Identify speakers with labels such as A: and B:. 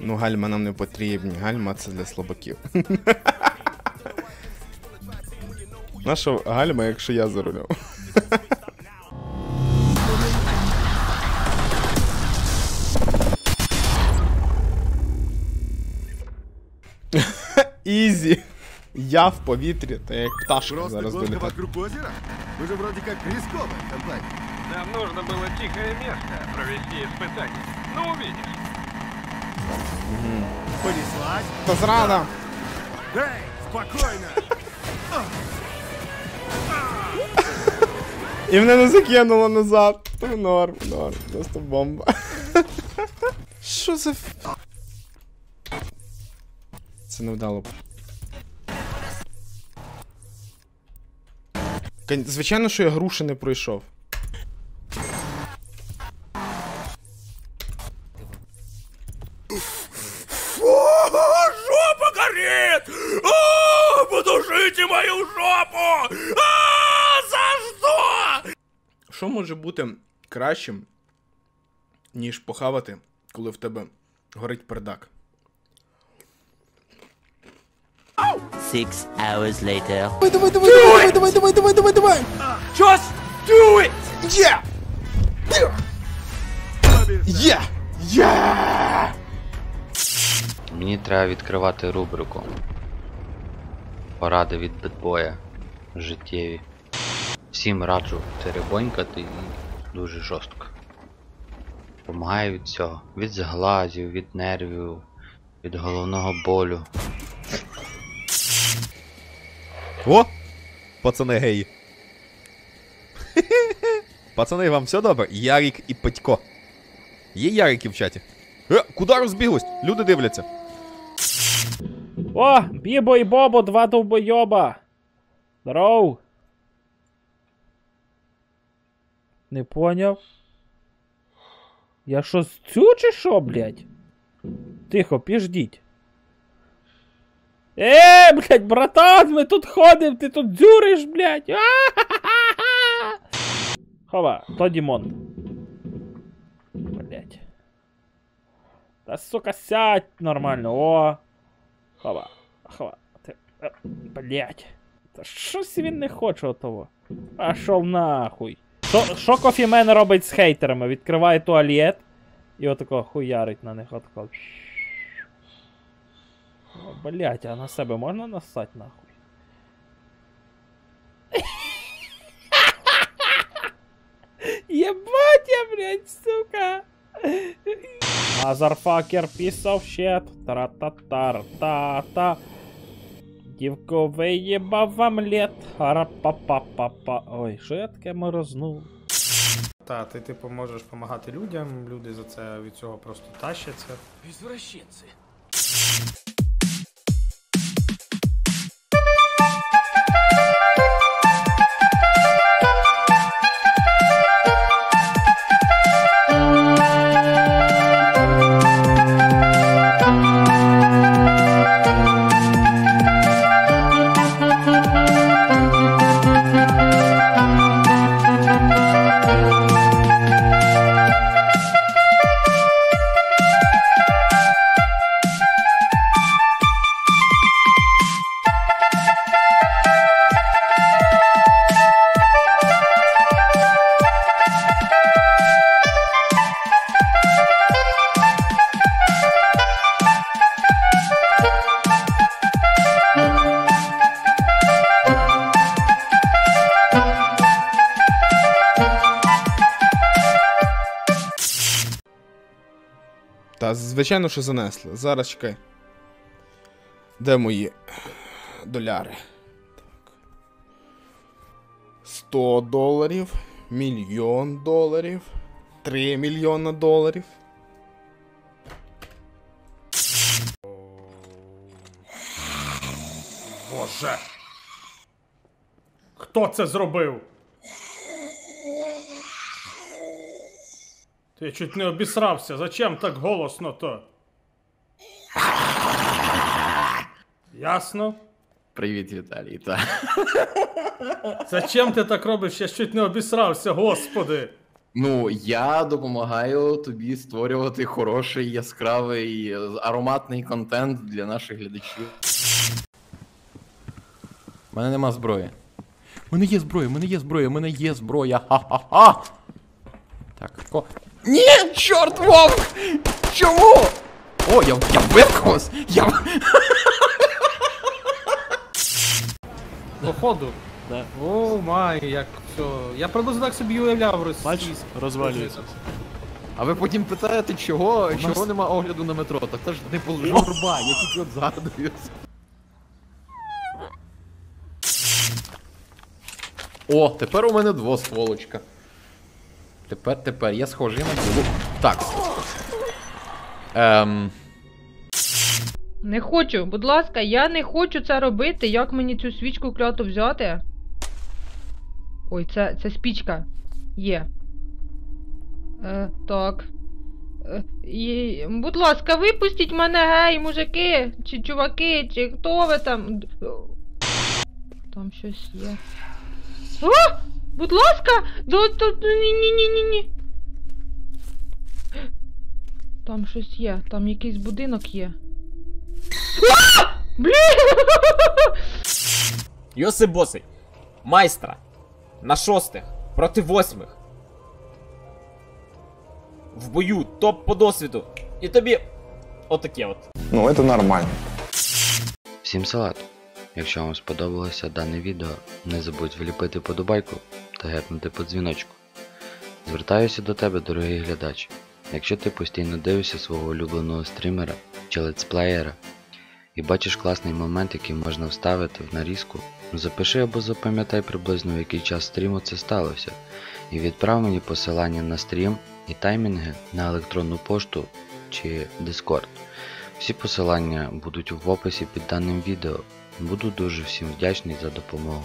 A: Ну, гальма нам не потрібні. Гальма це для слабаків. Наша гальма, якщо я за рулем. Ізі. Я в повітрі, та як пташка
B: Просто
A: зараз
B: гонка
A: долітаю.
B: вокруг озера? Вы же вроде как рисковая компания.
C: Нам нужно было тихое место провести испытание. Ну, увидишь.
B: Понеслась.
A: Та зрада!
B: Эй, спокойно!
A: І мене не закинуло назад. Та Норм, норм, просто бомба. Що за ф... Це невдало. Кон- Звичайно, що я груші не пройшов.
C: Горит! О, подушите мою жопу! А, за что?
A: Що може бути кращим, ніж похавати, коли в тебе горить пердак?
D: Six hours later.
A: Давай, давай, давай, давай, давай, давай, давай, давай, давай!
C: Just do it!
A: Є! Є! Є!
E: Мені треба відкривати рубрику. Поради від бетбоя. Життєві. Всім раджу теребонькати і дуже жорстко. Помагає від цього. Від зглазів, від нервів, від головного болю.
F: О! Пацани геї. Пацани, вам все добре? Ярик і Петько. Є Ярики в чаті? Е, куди розбіглись? Люди дивляться.
G: О, Бібо і Бобо, два довбойоба. Здоров. Не поняв. Я що цю чи що, блядь? Тихо, піждіть. Е, блядь, братан, ми тут ходимо, ти тут дзюриш, блядь. Хова, то Дімон. Блядь. Та сука, сядь нормально, о. Хова, хова. Ти, е, блядь. Та щось він не хоче отого. Пішов нахуй. Що, що кофімен робить з хейтерами? Відкриває туалет і отако хуярить на них отако. О, блядь, а на себе можна нассать нахуй? Ебать я, блядь, сука! Мазарфакер piece of shit. Тара-та-тар-та-та. Дівко виїбав вам лет. Ара-па-па-па-па. Ой, що я таке морознув?
H: Та, ти типу можеш допомагати людям, люди за це від цього просто тащаться.
C: Извращенцы.
A: Та, звичайно, що занесли. Зараз чекай. Де мої доляри? Так. 100 доларів, мільйон доларів, 3 мільйона доларів.
H: Боже! Хто це зробив? Ти чуть не обісрався. Зачем так голосно то? Ясно?
E: Привіт, Віталій. Та.
H: Зачем ти так робиш? Я чуть не обісрався, господи.
I: Ну, я допомагаю тобі створювати хороший, яскравий, ароматний контент для наших глядачів. У мене нема зброї. У мене є зброя, у мене є зброя, у мене є зброя. Ха-ха-ха. Так, ко. Ні, чорт вовк! Чому? О, я, я вбив когось! Я...
H: Походу.
J: Да.
H: О май, як все. Я приблизно так собі уявляв
J: Бач, розвалюється.
I: А ви потім питаєте, чого, чого нема огляду на метро? Так це ж не журба, я тільки от згадую. О, тепер у мене двостволочка. Тепер, тепер, я схожий на ділу. Так. Ем.
K: Не хочу, будь ласка, я не хочу це робити. Як мені цю свічку кляту взяти? Ой, це, це спічка. Є. Е, так. Е, будь ласка, випустіть мене, гей, мужики, чи чуваки, чи хто ви там. Там щось є. О! Будь ласка! До, до, до, ні, ні, ні, ні, ні. Там щось є, там якийсь будинок є. А! Блін!
L: Йосип Босий. Майстра. На шостих. Проти восьмих. В бою топ по досвіду. І тобі. Отаке от.
B: Ну, это нормально.
E: Всім салат! Якщо вам сподобалося дане відео, не забудь вліпити подобайку та гепнути по дзвіночку. Звертаюся до тебе, дорогий глядач. Якщо ти постійно дивишся свого улюбленого стрімера чи летсплеєра і бачиш класний момент, який можна вставити в нарізку, запиши або запам'ятай приблизно в який час стріму це сталося, і відправ мені посилання на стрім і таймінги на електронну пошту чи Discord. Всі посилання будуть в описі під даним відео. Буду дуже всім вдячний за допомогу.